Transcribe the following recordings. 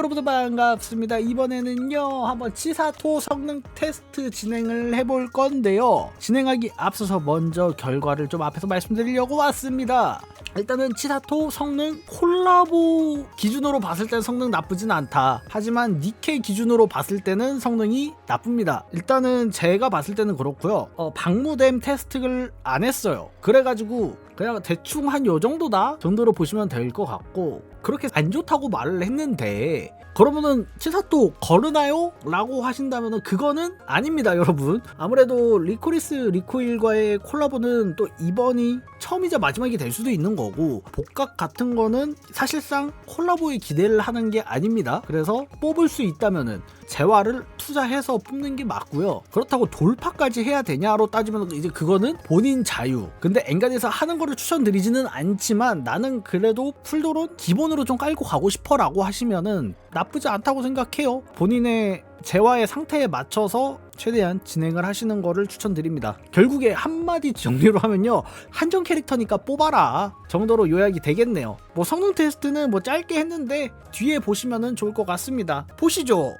여러분들 반갑습니다. 이번에는요, 한번 치사토 성능 테스트 진행을 해볼 건데요. 진행하기 앞서서 먼저 결과를 좀 앞에서 말씀드리려고 왔습니다. 일단은 치사토 성능 콜라보 기준으로 봤을 때 성능 나쁘진 않다. 하지만 니케 기준으로 봤을 때는 성능이 나쁩니다. 일단은 제가 봤을 때는 그렇고요. 어, 방무댐 테스트를 안 했어요. 그래가지고 그냥 대충 한 요 정도다 정도로 보시면 될 것 같고 그렇게 안 좋다고 말을 했는데 그러면은 치사토 거르나요? 라고 하신다면은 그거는 아닙니다 여러분 아무래도 리코리스 리코일과의 콜라보는 또 이번이 처음이자 마지막이 될 수도 있는 거고 복각 같은 거는 사실상 콜라보에 기대를 하는 게 아닙니다. 그래서 뽑을 수 있다면은 재화를 투자해서 뽑는 게 맞고요. 그렇다고 돌파까지 해야 되냐로 따지면 이제 그거는 본인 자유. 근데 엔간에서 하는 거를 추천드리지는 않지만 나는 그래도 풀도론 기본으로 좀 깔고 가고 싶어 라고 하시면은 나쁘지 않다고 생각해요. 본인의 재화의 상태에 맞춰서 최대한 진행을 하시는 거를 추천드립니다. 결국에 한마디 정리로 하면요. 한정 캐릭터니까 뽑아라 정도로 요약이 되겠네요. 뭐 성능 테스트는 뭐 짧게 했는데 뒤에 보시면은 좋을 것 같습니다. 보시죠.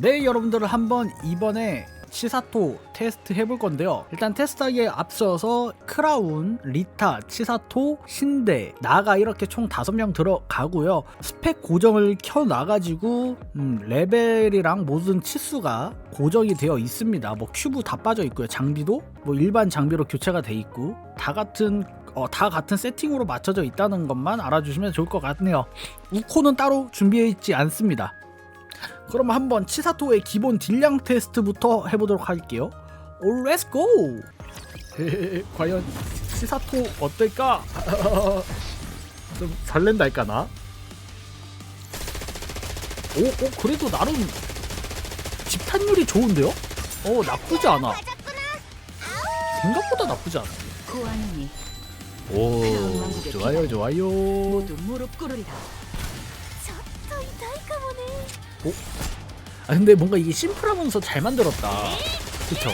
네, 여러분들을 한번 이번에 치사토 테스트 해볼 건데요. 일단 테스트하기에 앞서서 크라운, 리타, 치사토, 신데, 나가 이렇게 총 5명 들어가고요. 스펙 고정을 켜놔가지고 음, 레벨이랑 모든 치수가 고정이 되어 있습니다. 뭐 큐브 다 빠져 있고요. 장비도 뭐 일반 장비로 교체가 돼 있고 다 같은 어, 다 같은 세팅으로 맞춰져 있다는 것만 알아주시면 좋을 것 같네요. 우코는 따로 준비해 있지 않습니다. 그럼 한번 치사토의 기본 딜량 테스트부터 해보도록 할게요. 오, 렛츠고! 과연 치사토 어떨까? 좀 설렌달까나? 오, 오, 그래도 나름 집탄율이 좋은데요? 어, 나쁘지 않아. 생각보다 나쁘지 않아. 오, 좋아요, 좋아요. 모두 무릎 꿇으리라. 아 근데 뭔가 이게 심플하면서 잘 만들었다. 그쵸?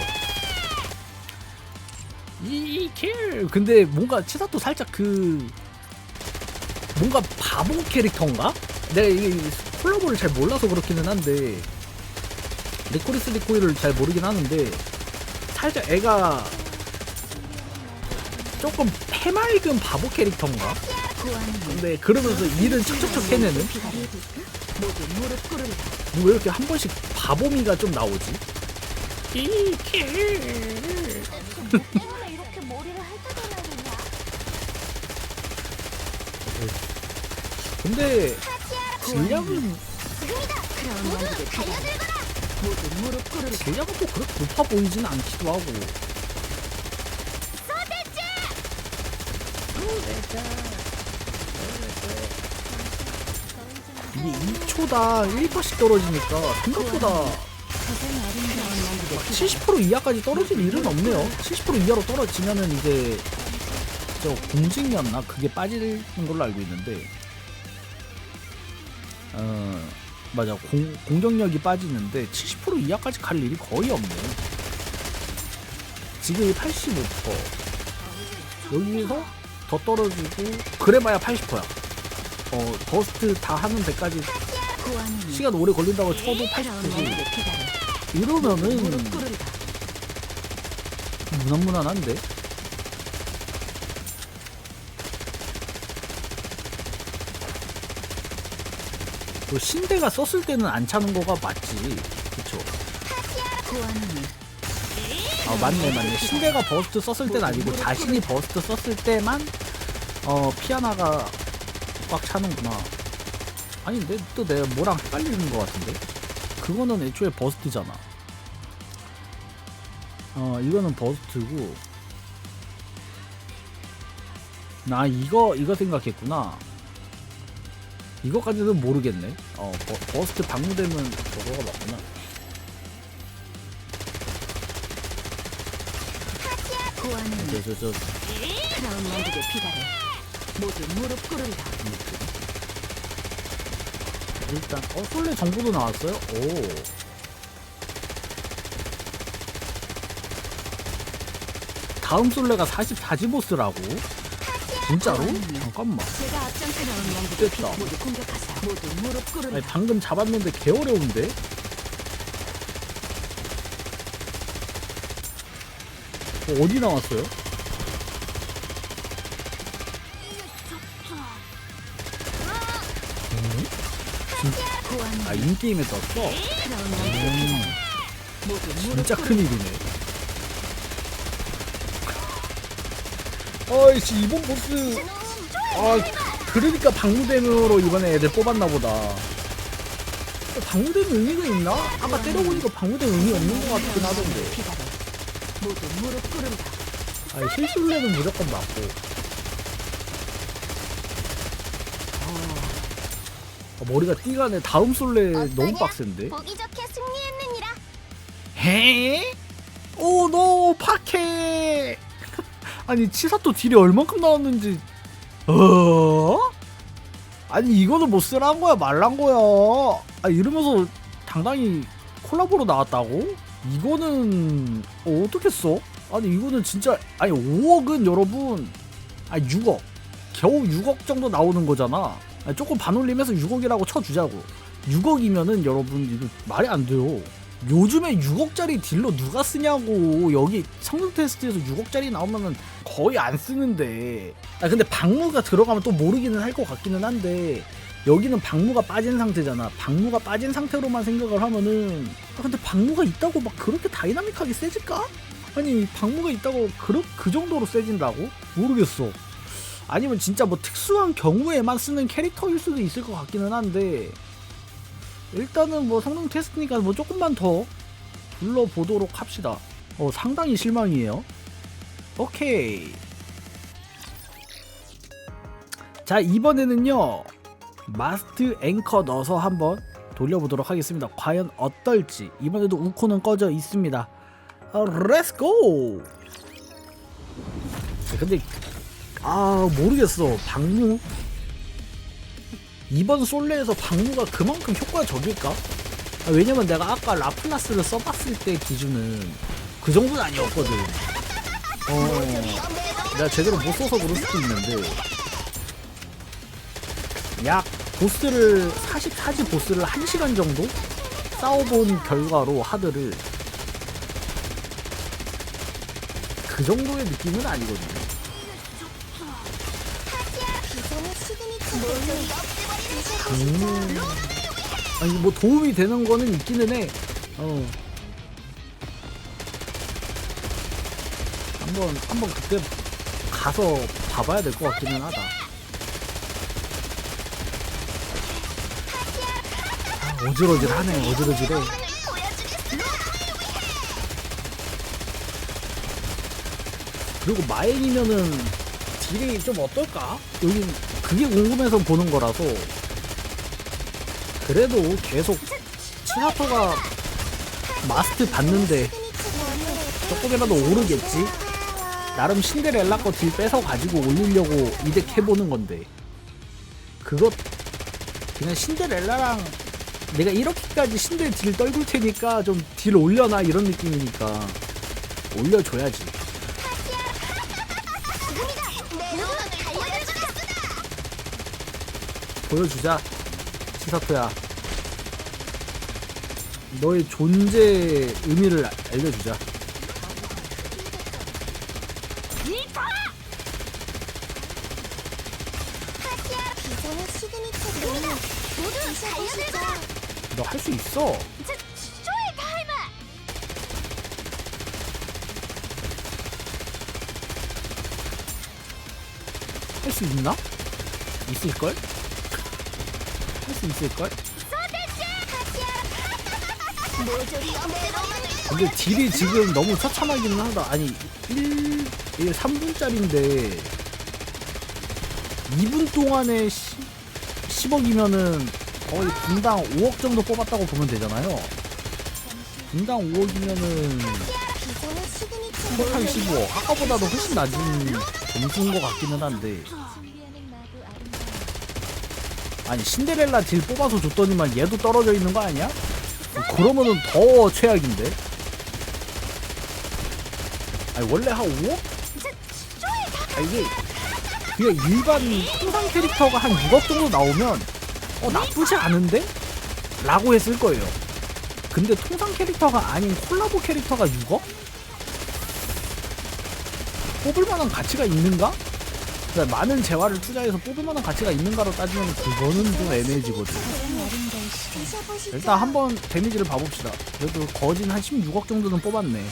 이킬 근데 뭔가 치사토 살짝 그 뭔가 바보 캐릭터인가? 내가 이게 콜라보를 잘 몰라서 그렇기는 한데 리코리스 리코이를 잘 모르긴 하는데 살짝 애가 조금 해맑은 바보 캐릭터인가? 근데 그러면서 일은 척척척 해내는 모두 무릎 꿇으리라. 왜 이렇게 한 번씩 바보미가 좀 나오지? 이킬 때문에 이렇게 머리를 핥아대나느냐? 근데 질량은 모두 무릎 꿇으리라. 질량은 또 그렇게 높아 보이진 않기도 하고 이게 2초당 1%씩 떨어지니까 생각보다 가장 아름다운 왕국의 피가 70% 이하까지 떨어질 일은 없네요. 70% 이하로 떨어지면은 이제 저 공직이었나? 그게 빠지는 걸로 알고 있는데. 어 맞아. 공, 공격력이 빠지는데 70% 이하까지 갈 일이 거의 없네 지금 85% 여기서 더 떨어지고 그래봐야 80%야 어 버스트 다 하는 데까지 시간 오래 걸린다고 쳐도 크라운 80%고 왕국의 피가 이러면은 무릎 꿇으리라. 무난무난한데? 뭐 신대가 썼을 때는 안 차는 거가 맞지 그쵸 아 맞네 맞네 신대가 버스트 썼을 때는 아니고 자신이 버스트 썼을 때만 어 피아나가 꽉 차는구나. 아니 근데 또 내가 뭐랑 헷갈리는 거 같은데? 그거는 애초에 버스트잖아. 어 이거는 버스트고. 나 이거 이거 생각했구나. 이거까지는 모르겠네. 어 버, 버스트 방무되면 저거가 맞구나. 고아노니 저저 저. 크라운 왕국의 피가 모두 무릎 꿇으리라. 일단 어 솔레 정보도 나왔어요? 오 다음 솔레가 44지 보스라고? 진짜로? 잠깐만 제가 앞장서 나온 왕국을 됐다. 모두 공격하세요. 모두 무릎 꿇으라. 아니 방금 잡았는데 개 어려운데? 어, 어디 나왔어요? 아 인게임에 떴어? 음, 진짜. 큰일이네 어이씨 이번 보스 아 그러니까 방무댐으로 이번에 애들 뽑았나 보다 어, 방무댐 의미가 있나? 아까 때려보니까 방무댐 의미 없는 것 같긴 하던데. 아니 실술래는 무조건 맞고 아, 머리가 띠가네 다음 솔레 너무 빡센데 보기 좋게 승리했느니라. 해? 오노 파케 아니 치사토 딜이 얼만큼 나왔는지 어? 아니 이거는 뭐 쓰란 거야 말란 거야 아 이러면서 당당히 콜라보로 나왔다고? 이거는 어, 어떻게 써? 아니 이거는 진짜 아니 5억은 여러분 아 6억 겨우 6억 정도 나오는 거잖아 조금 반올림해서 6억이라고 쳐주자고. 6억이면은 여러분 이거 말이 안 돼요. 요즘에 6억짜리 딜러 누가 쓰냐고. 여기 성능 테스트에서 6억짜리 나오면은 거의 안 쓰는데. 아 근데 방무가 들어가면 또 모르기는 할 것 같기는 한데 여기는 방무가 빠진 상태잖아. 방무가 빠진 상태로만 생각을 하면은 아 근데 방무가 있다고 막 그렇게 다이나믹하게 세질까? 아니 방무가 있다고 그, 그 정도로 세진다고? 모르겠어 아니면 진짜 뭐 특수한 경우에만 쓰는 캐릭터일 수도 있을 것 같기는 한데 일단은 뭐 성능 테스트니까 뭐 조금만 더 불러보도록 합시다. 어, 상당히 실망이에요. 오케이. 자, 이번에는요. 마스트 앵커 넣어서 한번 돌려보도록 하겠습니다. 과연 어떨지. 이번에도 우코는 꺼져 있습니다. 어, 렛츠고! 근데, 아, 모르겠어. 방무? 이번 솔레에서 방무가 그만큼 효과적일까? 아, 왜냐면 내가 아까 라플라스를 써봤을 때 기준은 그 정도는 아니었거든. 어, 내가 제대로 못 써서 그럴 수도 있는데 약 보스를 44지 보스를 1시간 정도 싸워본 결과로 하드를 그 정도의 느낌은 아니거든요. 기존의 시그니처 음. 아니 뭐 도움이 되는 거는 있기는 해. 어. 한번 한번 그때 가서 봐봐야 될 것 같기는 하다. 아, 어질어질하네, 어질어질해. 그리고 마엔이면은 딜이 좀 어떨까? 여기 그게 궁금해서 보는 거라서. 그래도 계속 치하토가 마스트 받는데 조금이라도 오르겠지? 나름 신데렐라 거 딜 뺏어 가지고 올리려고 이덱 해보는 건데. 그것 그냥 신데렐라랑 내가 이렇게까지 신데 딜 떨굴 테니까 좀 딜 올려놔 이런 느낌이니까 올려줘야지 보여주자 치사토야 너의 존재 의미를 알려주자 기존의 시그니처 모두 달려들거라. 너할 수 있어 쇼의 타임을. 할수 있나? 있을걸? 할수 있을걸? 근데 딜이 지금 너무 처참하기는 하다. 아니 1, 1 3분짜리인데 2분 동안에 10, 10 억이면은 거의 분당 5억 정도 뽑았다고 보면 되잖아요. 분당 5억이면은 기존의 시그니처 행복하게 15억. 아까보다도 훨씬 낮은 점수인 것 같기는 한데 아니 신데렐라 딜 뽑아서 줬더니만 얘도 떨어져 있는 거 아니야? 그러면은 더 최악인데 아니 원래 한 5억? 아 이게 그냥 일반 통상 캐릭터가 한 6억 정도 나오면 어 나쁘지 않은데? 라고 했을 거예요 근데 통상 캐릭터가 아닌 콜라보 캐릭터가 6억? 뽑을 만한 가치가 있는가? 그러니까 많은 재화를 투자해서 뽑을 만한 가치가 있는가로 따지면 그거는 좀 애매해지거든. 일단 한번 데미지를 봐봅시다 그래도 거진 한 16억 정도는 뽑았네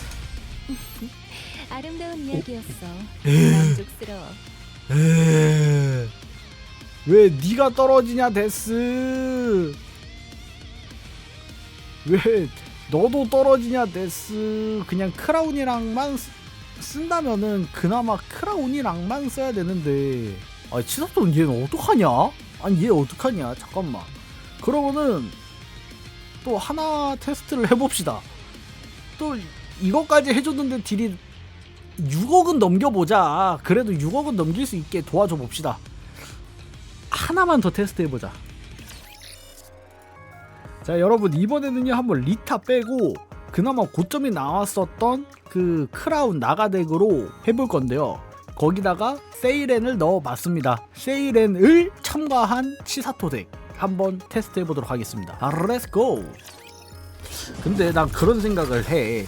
아름다운 이야기였어. 에이. 만족스러워. 왜 네가 떨어지냐 데스 왜 너도 떨어지냐 데스 그냥 크라운이랑만 쓰- 쓴다면은 그나마 크라운이랑만 써야 되는데 아 치사돈 얘는 어떡하냐 아니 얘 어떡하냐 잠깐만 그러면은 또 하나 테스트를 해봅시다 또 이것까지 해줬는데 딜이 6억은 넘겨보자. 그래도 6억은 넘길 수 있게 도와줘 봅시다. 하나만 더 테스트 해보자. 자, 여러분 이번에는요 한번 리타 빼고 그나마 고점이 나왔었던 그 크라운 나가덱으로 해볼 건데요. 거기다가 세이렌을 넣어봤습니다. 세이렌을 첨가한 치사토 덱 한번 테스트 해보도록 하겠습니다. 아, 렛츠고! 근데 난 그런 생각을 해.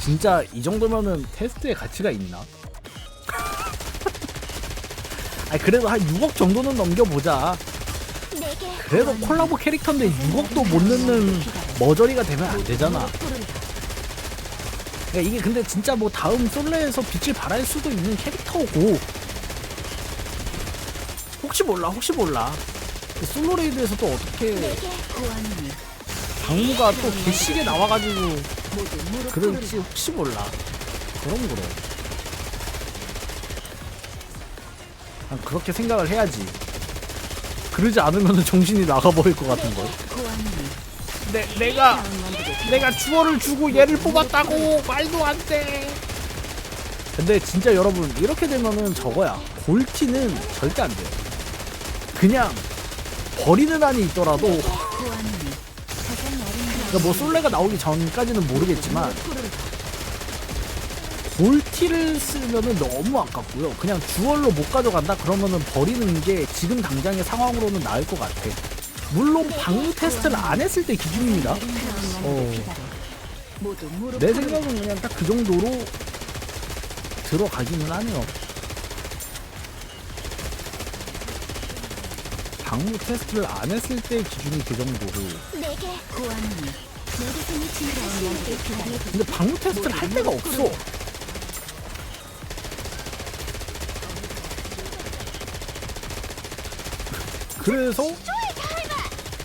진짜 이 정도면은 테스트의 가치가 있나? 아니 그래도 한 6억 정도는 넘겨보자. 그래도 콜라보 캐릭터인데 6억도 못 넣는 머저리가 되면 안 되잖아. 그러니까 이게 근데 진짜 뭐 다음 솔레에서 빛을 발할 수도 있는 캐릭터고 혹시 몰라 혹시 몰라 그 솔로 레이드에서 또 어떻게 방무가 또 개시게 나와가지고 꿇으리라. 혹시 몰라. 그럼 그럼. 난 그렇게 생각을 해야지. 그러지 않으면 정신이 나가버릴 것 같은 거. 고아님이 내 내가 다운 만들고 내가 주어를 주고 얘를 뽑았다고 말도 안 돼. 근데 진짜 여러분 이렇게 되면은 저거야. 골티는 절대 안 돼요. 그냥 버리는 한이 있더라도 그러니까 뭐 솔레가 나오기 전까지는 모르겠지만 골티를 쓰면은 너무 아깝고요. 그냥 주얼로 못 가져간다 그러면은 버리는 게 지금 당장의 상황으로는 나을 것 같아. 물론 방무 테스트를 안 했을 때 기준입니다. 어. 내. 생각은 그냥 딱 그 정도로 들어가기는 하네요. 방무 테스트를 안 했을 때 기준이 그 기다려. 근데 방무 테스트를 할 데가 없어. 그래서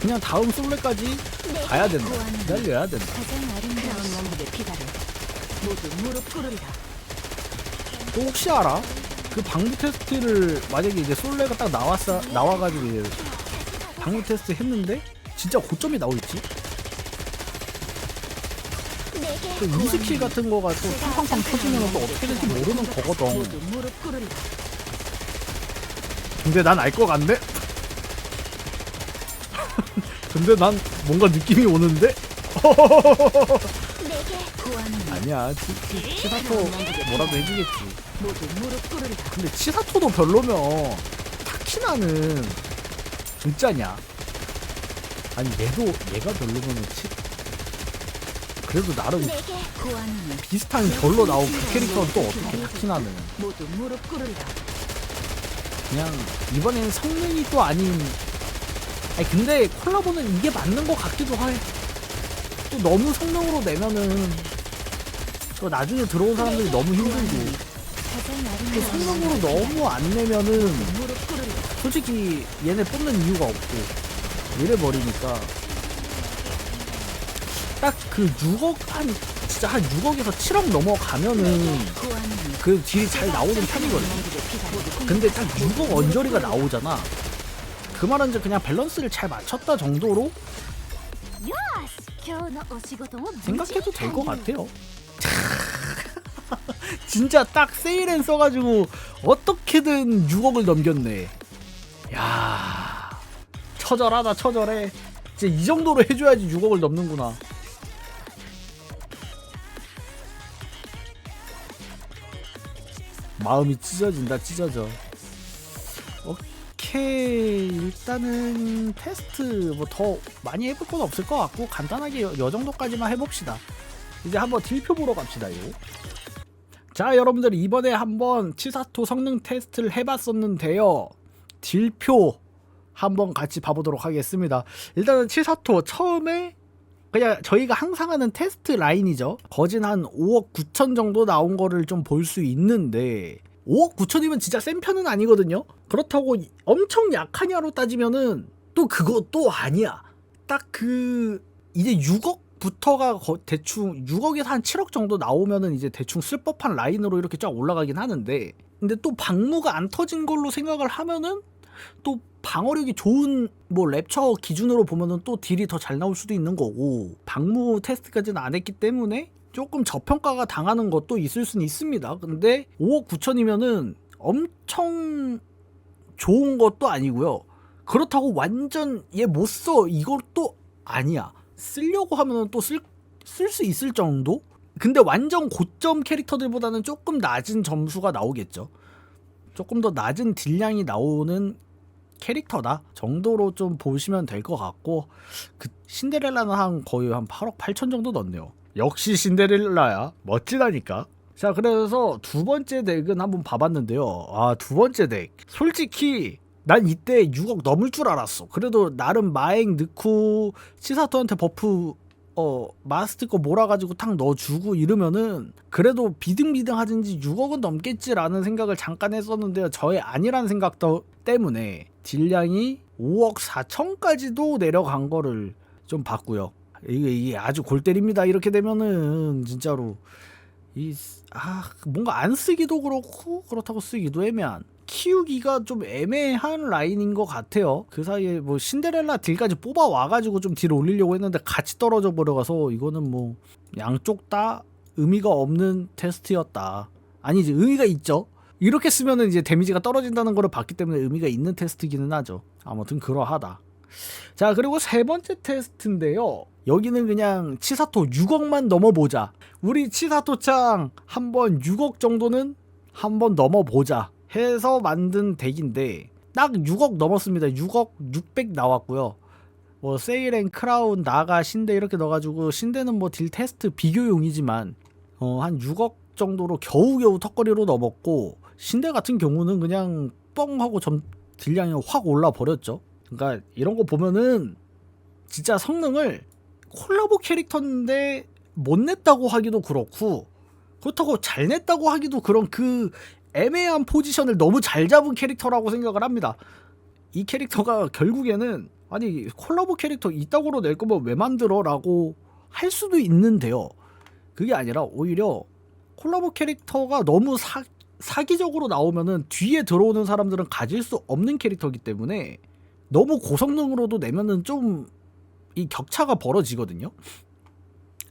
그냥 다음 솔레까지 가야 된다. 기다려야 된다. 또 혹시 알아? 그 방무 테스트를 만약에 이제 솔레가 딱 나왔어 나와가지고 이제 방무 테스트 했는데 진짜 고점이? 내게 또 이스킬 같은 거가 또 팡팡팡 터지면 또 어떻게 될지 모르는 거거든. 근데 난 알 것 같네. 근데 난 뭔가 느낌이 오는데? 아니야, 치, 치, 치사토 뭐라도 해주겠지. 근데 치사토도 별로면 타키나는 진짜냐? 아니 얘도 얘가 별로면 치 그래도 나름 비슷한 결로 나온 그 캐릭터는 또 어떻게 타키나는. 그냥 이번엔 성능이 또 아닌 아니 근데 콜라보는 이게 맞는 것 같기도 해. 또 너무 성능으로 내면은 또 나중에 들어온 사람들이 너무 힘들고 또 아름다운 성능으로 너무 안 내면은. 솔직히 얘네 뽑는 이유가 없고 이래 버리니까 딱 그 6억 한 진짜 한 6억에서 7억 넘어가면은 그 딜이 잘 나오는 편이거든. 만들고 기다려. 근데 딱 6억 언저리가 나오잖아. 그 말은 이제 그냥 밸런스를 잘 맞췄다 정도로 생각해도 될 것 같아요. 진짜 딱 세일엔 써가지고 어떻게든 6억을 넘겼네. 야 처절하다 처절해. 이제 이 정도로 해줘야지 6억을 넘는구나. 마음이 찢어진다 찢어져. 이렇게 일단은 테스트 뭐 더 많이 해볼 건 없을 것 같고 간단하게 요, 요 정도까지만 해봅시다. 이제 한번 딜표 보러 갑시다 요. 자 여러분들 이번에 한번 치사토 성능 테스트를 해봤었는데요. 딜표 한번 같이 봐보도록 하겠습니다. 일단은 치사토 처음에 그냥 저희가 항상 하는 테스트 라인이죠. 거진 한 5억 9천 정도 나온 거를 좀 볼 수 있는데 5억 9천이면 진짜 센 편은 아니거든요. 그렇다고 엄청 약하냐로 따지면은 또 그것도 아니야. 딱 그 이제 6억 부터가 대충 6억에서 한 7억 정도 나오면은 이제 대충 쓸 법한 라인으로 이렇게 쫙 올라가긴 하는데 근데 또 방무가 안 터진 걸로 생각을 하면은 또 방어력이 좋은 뭐 랩처 기준으로 보면은 또 딜이 더 잘 나올 수도 있는 거고 방무 테스트까지는 안 했기 때문에 조금 저평가가 당하는 것도 있을 수는 있습니다. 근데 5억 9천이면은 엄청 좋은 것도 아니고요. 그렇다고 완전 얘 못 써 이것도 아니야. 쓰려고 하면은 또쓸 쓸 수 있을 정도? 근데 완전 고점 캐릭터들보다는 조금 낮은 점수가 나오겠죠. 조금 더 낮은 딜량이 나오는 캐릭터다 정도로 좀 보시면 될 것 같고 그 신데렐라는 한 거의 한 8억 8천 정도 넣네요. 역시 신데렐라야 멋지다니까. 자 그래서 두 번째 덱은 한번 봐봤는데요. 아 두 번째 덱 솔직히 난 이때 6억 넘을 줄 알았어. 그래도 나름 마행 넣고 치사토한테 버프 어 마스터 거 몰아가지고 탁 넣어주고 이러면은 그래도 비등비등 하든지 6억은 넘겠지라는 생각을 잠깐 했었는데요. 저의 아니란 생각 더- 때문에 딜량이 5억 4천까지도 내려간 거를 좀 봤고요. 이게, 이게 아주 골 때립니다. 이렇게 되면은 진짜로 이 아 뭔가 안 쓰기도 그렇고 그렇다고 쓰기도 애매한 키우기가 좀 애매한 라인인 것 같아요. 그 사이에 뭐 신데렐라 딜까지 뽑아 와가지고 좀 딜 올리려고 했는데 같이 떨어져 버려가서 이거는 뭐 양쪽 다 의미가 없는 테스트였다. 아니지 의미가 있죠. 이렇게 쓰면은 이제 데미지가 떨어진다는 거를 봤기 때문에 의미가 있는 테스트기는 하죠. 아무튼 그러하다. 자 그리고 세 번째 테스트인데요. 여기는 그냥 치사토 6억만 넘어보자. 우리 치사토짱 한번 6억 정도는 한번 넘어보자 해서 만든 덱인데 딱 6억 넘었습니다. 6억 600 나왔고요. 뭐 세일앤 크라운 나가 신데 이렇게 넣어가지고 신데는 뭐 딜 테스트 비교용이지만 어, 한 6억 정도로 겨우겨우 턱걸이로 넘었고 신데 같은 경우는 그냥 뻥 하고 점 딜량이 확 올라 버렸죠. 그러니까 이런 거 보면은 진짜 성능을 콜라보 캐릭터인데 못 냈다고 하기도 그렇고 그렇다고 잘 냈다고 하기도 그런 그 애매한 포지션을 너무 잘 잡은 캐릭터라고 생각을 합니다. 이 캐릭터가 결국에는 아니 콜라보 캐릭터 이따구로 낼 거면 왜 만들어라고 할 수도 있는데요. 그게 아니라 오히려 콜라보 캐릭터가 너무 사, 사기적으로 나오면은 뒤에 들어오는 사람들은 가질 수 없는 캐릭터이기 때문에 너무 고성능으로도 내면은 좀 이 격차가 벌어지거든요.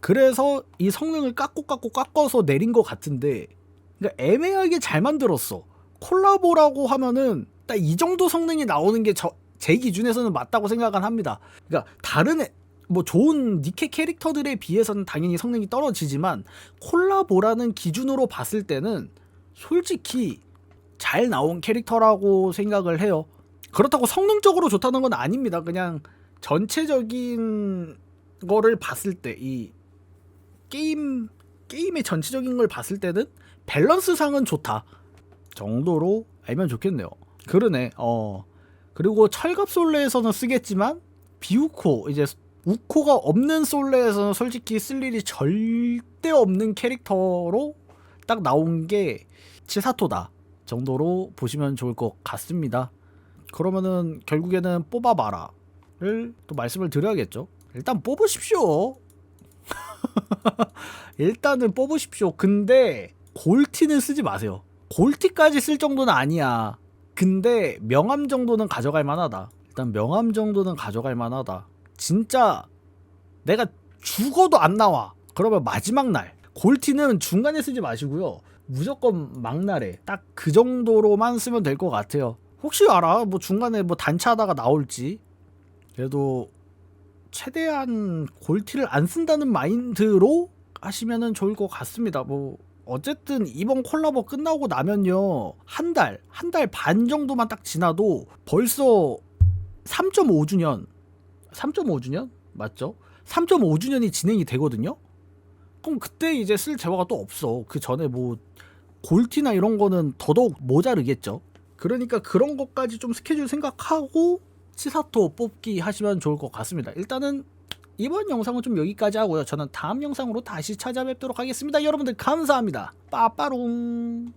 그래서 이 성능을 깎고 깎고 깎아서 내린 것 같은데 그러니까 애매하게 잘 만들었어. 콜라보라고 하면은 딱 이 정도 성능이 나오는 게 제 기준에서는 맞다고 생각은 합니다. 그러니까 다른 애, 뭐 좋은 니케 캐릭터들에 비해서는 당연히 성능이 떨어지지만 콜라보라는 기준으로 봤을 때는 솔직히 잘 나온 캐릭터라고 생각을 해요. 그렇다고 성능적으로 좋다는 건 아닙니다. 그냥 전체적인 거를 봤을 때 이 게임 게임의 전체적인 걸 봤을 때는 밸런스 상은 좋다 정도로 알면 좋겠네요. 그러네. 어 그리고 철갑 솔레에서는 쓰겠지만 비우코 이제 우코가 없는 솔레에서는 솔직히 쓸 일이 절대 없는 캐릭터로 딱 나온 게 치사토다 정도로 보시면 좋을 것 같습니다. 그러면은 결국에는 뽑아봐라를 또 말씀을 드려야겠죠. 일단 뽑으십시오. 일단은 뽑으십시오. 근데 골티는 쓰지 마세요. 골티까지 쓸 정도는 아니야. 근데 명함 정도는 가져갈 만하다. 일단 명함 정도는 가져갈 만하다. 진짜 내가 죽어도 안 나와. 그러면 마지막 날. 골티는 중간에 쓰지 마시고요. 무조건 막날에 딱 그 정도로만 쓰면 될 것 같아요. 혹시 알아? 뭐 중간에 뭐 단차하다가 나올지. 그래도 최대한 골티를 안 쓴다는 마인드로 하시면은 좋을 것 같습니다. 뭐 어쨌든 이번 콜라보 끝나고 나면요 한 달 한 달 반 정도만 딱 지나도 벌써 3.5주년 3.5주년 맞죠? 3.5주년이 진행이 되거든요. 그럼 그때 이제 쓸 재화가 또 없어. 그 전에 뭐 골티나 이런 거는 더더욱 모자르겠죠. 그러니까 그런 것까지 좀 스케줄 생각하고 치사토 뽑기 하시면 좋을 것 같습니다. 일단은 이번 영상은 좀 여기까지 하고요. 저는 다음 영상으로 다시 찾아뵙도록 하겠습니다. 여러분들 감사합니다. 빠빠롱.